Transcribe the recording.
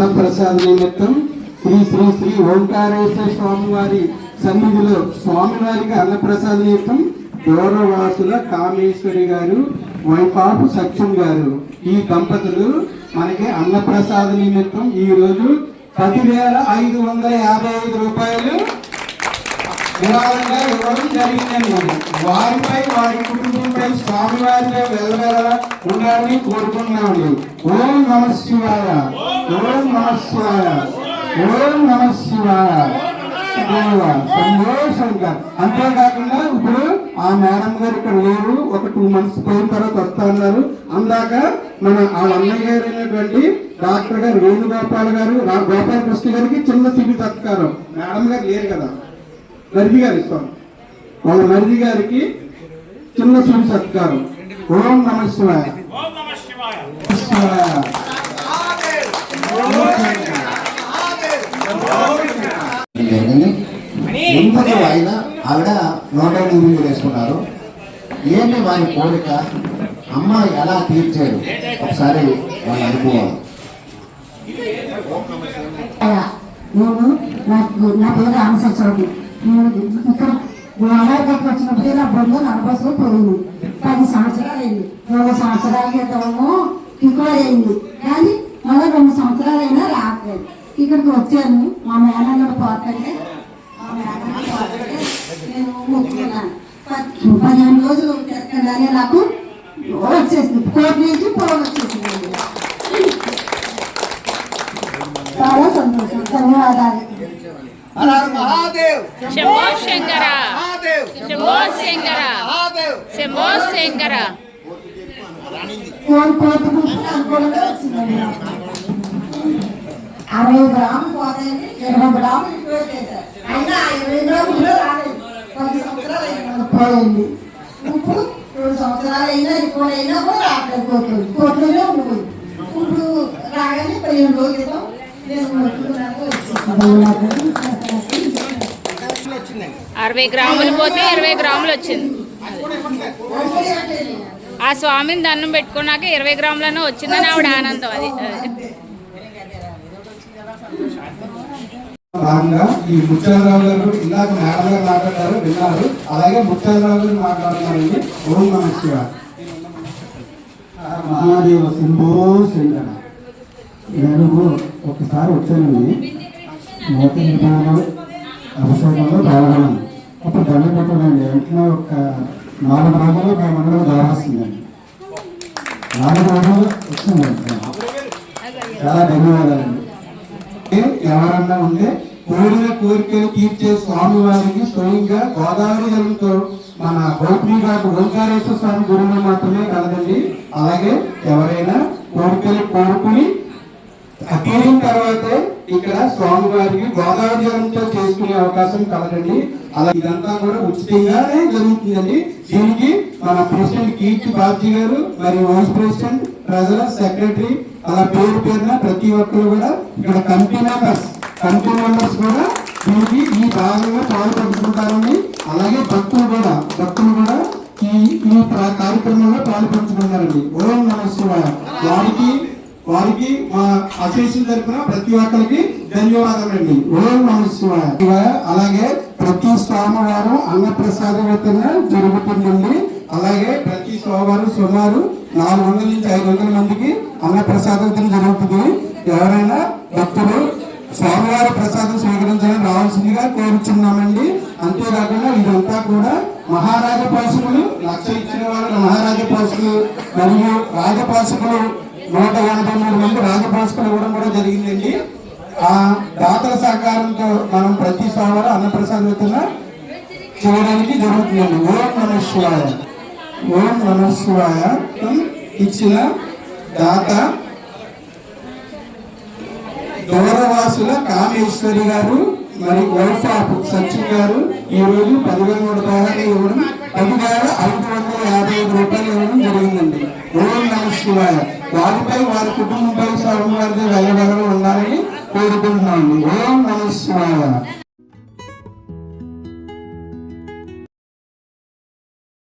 అన్నప్రసాద నిమిత్తం శ్రీ శ్రీ శ్రీ ఓంకారేశ్వర స్వామి వారి సన్నిధిలో స్వామివారికి అన్నప్రసాద నిమిత్తం దూరవాసుల కామేశ్వరి గారు వైఫ్ ఆఫ్ సత్యం గారు ఈ దంపతులు మనకి అన్నప్రసాద నిమిత్తం ఈ రోజు పదివేల ఐదు వందల యాభై ఐదు రూపాయలు విరాళంగా ఇవ్వడం జరిగిందండి వారిపై వారి కుటుంబంపై స్వామివారిపై వెళ్ళవేళ ఉండాలని కోరుకున్నామండి ఓం నమ శివాయ. ఓం నమ శివాయ. ఓం నమ శివాయ. సంతోషంగా అంతేకాకుండా ఇప్పుడు ఆ మేడం గారు ఇక్కడ లేరు. ఒక టూ మంత్స్ పోయిన తర్వాత వస్తా ఉన్నారు అందాక మన ఆ అన్నయ్య గారు అయినటువంటి డాక్టర్ గారు వేణుగోపాల్ గారు రా- గోపాలకృష్ణ గారికి చిన్న సిబి తత్కారం మేడం గారు లేరు కదా. మరిది గారు ఇస్తాం. వాళ్ళ మరిది గారికి చిన్న శివ సత్కారం. ఓం నమ శివాయ. ఇంతకు ఆయన ఆవిడ నూట ఎనిమిది వేసుకున్నారు ఏంటి వారి కోరిక అమ్మ ఎలా తీర్చారు ఒకసారి వాళ్ళ అనుభవం నేను నాకు నా పేరు రామసత్సరం నేను ఇక్కడ వచ్చినప్పుడు నా బొమ్మ నడబస్సులో పోయింది పది సంవత్సరాలు అయింది రెండు సంవత్సరాల క్రితము ఇక్కడ అయింది కానీ మళ్ళీ రెండు సంవత్సరాలు అయినా రావట్లేదు ఇక్కడికి వచ్చాను మా మేనల్లుడు పోతంటే మా మేనల్లుడు పోతంటే నేను మొక్కుకున్నాను పదిహేను రోజులు తిరగగానే నాకు వచ్చేసింది కోర్టు నుంచి పొలం వచ్చేసింది చాలా సంతోషం ధన్యవాదాలు శంభో శంకర శంభో శంకర శంభో శంకర ఫోన్ కోర్టు గురించి అనుకూలంగా వచ్చిందండి నాకు. అరవై గ్రాములు పోతాయని ఇరవై గ్రాములు ఇంట్లో చేశారు అయినా ఆ ఇరవై గ్రాములు రాలేదు పది సంవత్సరాలు అయినా పోయింది ఇప్పుడు రెండు సంవత్సరాలు అయినా ఇప్పుడు అయినా కూడా రావట్లేదు కోర్టు కోర్టులోనే ఉండిపోయింది ఇప్పుడు రాగానే పదిహేను రోజుల క్రితం నేను మొక్కుకున్నాను వచ్చింది అరవై గ్రాములు పోతే ఇరవై గ్రాములు వచ్చింది. ఆ స్వామిని దండం పెట్టుకున్నాక ఇరవై గ్రాములను వచ్చిందని ఆవిడ ఆనందం అది. భాగంగా ఈ ముత్యాలరావు గారు ఇందాక మేడం గారు మాట్లాడారు విన్నారు. అలాగే ముత్యాలరావు గారు మాట్లాడుతున్నారండి. ఓం నమ శివాయ. మహాదేవ సింభో శంకర. నేను ఒకసారి వచ్చానండి. నిర్మాణం. అభిషేకంలో పాల్గొన్నాను అప్పుడు దండం పెట్టానండి వెంటనే ఒక నాలుగు రోజుల్లో మా మండలం దారేస్తుందండి నాలుగు రోజులు వచ్చిందండి చాలా ధన్యవాదాలండి ఎవరన్నా ఉంటే కోరిన కోరికలు తీర్చే స్వామి వారికి స్వయంగా గోదావరి జలంతో మన గౌతమి గారు ఓంకారేశ్వర స్వామి గురువు మాత్రమే కలదండి. అలాగే ఎవరైనా కోరికలు కోరుకుని అక్కడిన తర్వాతే ఇక్కడ స్వామివారికి గోదావరి జలంతో చేసుకునే అవకాశం కలగండి అలా ఇదంతా కూడా ఉచితంగానే జరుగుతుందండి. దీనికి మన ప్రెసిడెంట్ కీర్తి బాబ్జీ గారు మరియు వైస్ ప్రెసిడెంట్ ట్రెజరర్ సెక్రటరీ అలా పేరు పేరున ప్రతి ఒక్కరు కూడా ఇక్కడ కమిటీ మెంబర్స్ కమిటీ మెంబర్స్ కూడా దీనికి ఈ భాగంగా పాల్పంచుకుంటారండి అలాగే భక్తులు కూడా భక్తులు కూడా ఈ ఈ కార్యక్రమంలో పాల్పంచుకున్నారండి ఓం నమ వారికి వారికి మా అసోసియేషన్ తరఫున ప్రతి ఒక్కరికి ధన్యవాదాలండి ఓం నమ అలాగే ప్రతి సోమవారం అన్నప్రసాద వితరణ జరుగుతుందండి. అలాగే ప్రతి సోమవారం సుమారు నాలుగు వందల నుంచి ఐదు వందల మందికి అన్నప్రసాద వితరణ జరుగుతుంది. ఎవరైనా భక్తులు స్వామివారి ప్రసాదం స్వీకరించడం రావాల్సిందిగా కోరుచున్నామండి. అంతేకాకుండా ఇదంతా కూడా మహారాజ పాశకులు లక్ష ఇచ్చిన వాళ్ళు మహారాజ పాశకులు మరియు రాజపాశకులు నూట ఎనభై మూడు మంది రాజపాశకులు ఇవ్వడం కూడా జరిగిందండి. ఆ దాతల సహకారంతో మనం ప్రతి సోమవారం అన్నప్రసాద వితరణ చేయడానికి జరుగుతుందండి. ఓం నమ శివాయ. ఓం నమ శివాయ. ఇచ్చిన దాత దూరవాసుల కామేశ్వరి గారు మరి వైఫ్ సచిన్ గారు ఈ రోజు పదివేల నూట పదహారు ఇవ్వడం పదివేల ఐదు వందల యాభై ఐదు రూపాయలు ఇవ్వడం జరిగిందండి. ఓం నమ శివాయ. వారిపై వారి కుటుంబంపై స్వామివారితో వెళ్ళగలరు ఉండాలని కోరుకుంటున్నాను ఓం నమ శివాయ.